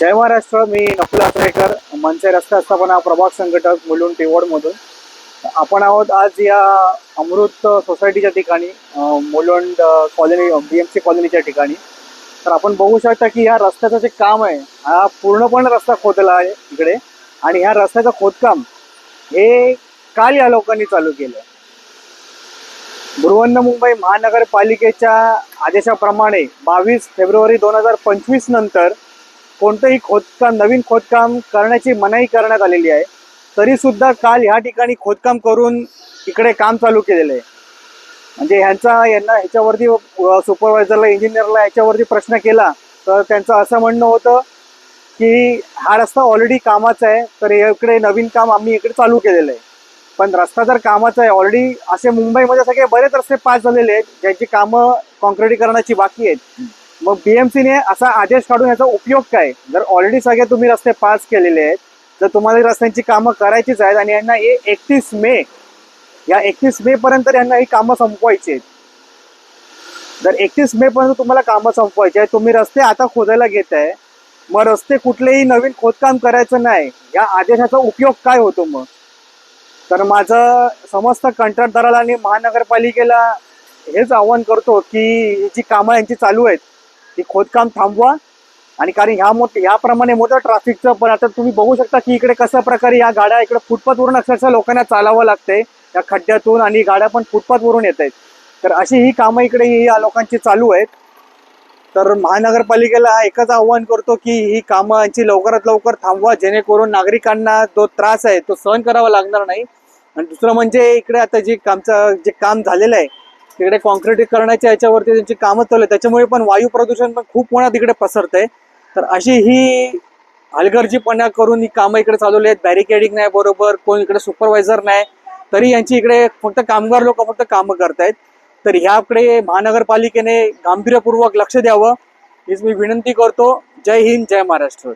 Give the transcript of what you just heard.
जय महाराष्ट्र मी नकुल आचरेकर मनसे रस्ते आस्थापना प्रभाग संघटक मुलुंड टिवोडमधून. आपण आहोत आज या अमृत सोसायटीच्या ठिकाणी Mulund colony B M C कॉलनीच्या ठिकाणी. तर आपण बघू शकता की ह्या रस्त्याचं जे काम आहे हा पूर्णपणे रस्ता खोदला आहे इकडे. आणि ह्या रस्त्याचं खोदकाम हे काल या लोकांनी चालू केलं. बृहन्न मुंबई महानगरपालिकेच्या आदेशाप्रमाणे बावीस फेब्रुवारी दोन हजार पंचवीस नंतर कोणतंही खोदकाम नवीन खोदकाम करण्याची मनाई करण्यात आलेली आहे. तरी सुद्धा काल ह्या ठिकाणी खोदकाम करून इकडे काम चालू केलेलं आहे. म्हणजे ह्यांचा यांना ह्याच्यावरती सुपरवायझरला इंजिनियरला याच्यावरती प्रश्न केला तर त्यांचं असं म्हणणं होतं की हा रस्ता ऑलरेडी कामाचा आहे तर इकडे नवीन काम आम्ही इकडे चालू केलेलं आहे. पण रस्ता जर कामाचा आहे ऑलरेडी असे मुंबईमध्ये सगळे बरेच रस्ते पास झालेले आहेत ज्यांची कामं कॉन्क्रिटीकरणाची बाकी आहेत. मग बीएमसीने असा आदेश काढून याचा उपयोग काय? जर ऑलरेडी सगळे तुम्ही रस्ते पास केलेले आहेत तर तुम्हाला रस्त्यांची कामं करायचीच आहेत आणि यांना हे एकतीस मे या एकतीस मे पर्यंत यांना ही कामं संपवायची आहेत. जर एकतीस मे पर्यंत तुम्हाला कामं संपवायची आहे तुम्ही रस्ते आता खोदायला घेत आहे मग रस्ते कुठलेही नवीन खोदकाम करायचं नाही या आदेशाचा उपयोग काय होतो मग? तर माझं समस्त कंत्राटदाराला आणि महानगरपालिकेला हेच आव्हान करतो की ही जी कामं यांची चालू आहेत ती खोदकाम थांबवा. आणि कारण ह्या मोठ ह्याप्रमाणे मोठं ट्रॅफिकचं पण आता तुम्ही बघू शकता की इकडे कशा प्रकारे या गाड्या इकडे फुटपाथवरून अक्षरशः लोकांना चालावं लागतंय. या खड्ड्यातून आणि गाड्या पण फुटपाथवरून येत आहेत तर अशी ही कामं इकडे या लोकांची चालू आहेत. तर महानगरपालिकेला हा एकच आव्हान करतो की ही कामं यांची लवकरात लवकर थांबवा. जेणेकरून नागरिकांना जो त्रास आहे तो सहन करावा लागणार नाही. आणि दुसरं म्हणजे इकडे आता जे कामचं जे काम झालेलं आहे तिकडे कॉन्क्रिटीकरणाच्या याच्यावरती त्यांची कामं चालू आहे त्याच्यामुळे पण वायू प्रदूषण पण खूप मोठ्या तिकडे पसरतंय. तर अशी ही हलगर्जीपणा करून ही कामं इकडे चालवली आहेत. बॅरिकेडिंग नाही बरोबर कोण इकडे सुपरवायझर नाही तरी यांची इकडे फक्त कामगार लोक फक्त कामं करतायत. तर ह्याकडे महानगरपालिकेने गांभीर्यपूर्वक लक्ष द्यावं हीच मी विनंती करतो. जय हिंद जय महाराष्ट्र.